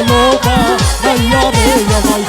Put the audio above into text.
のか悩めやばい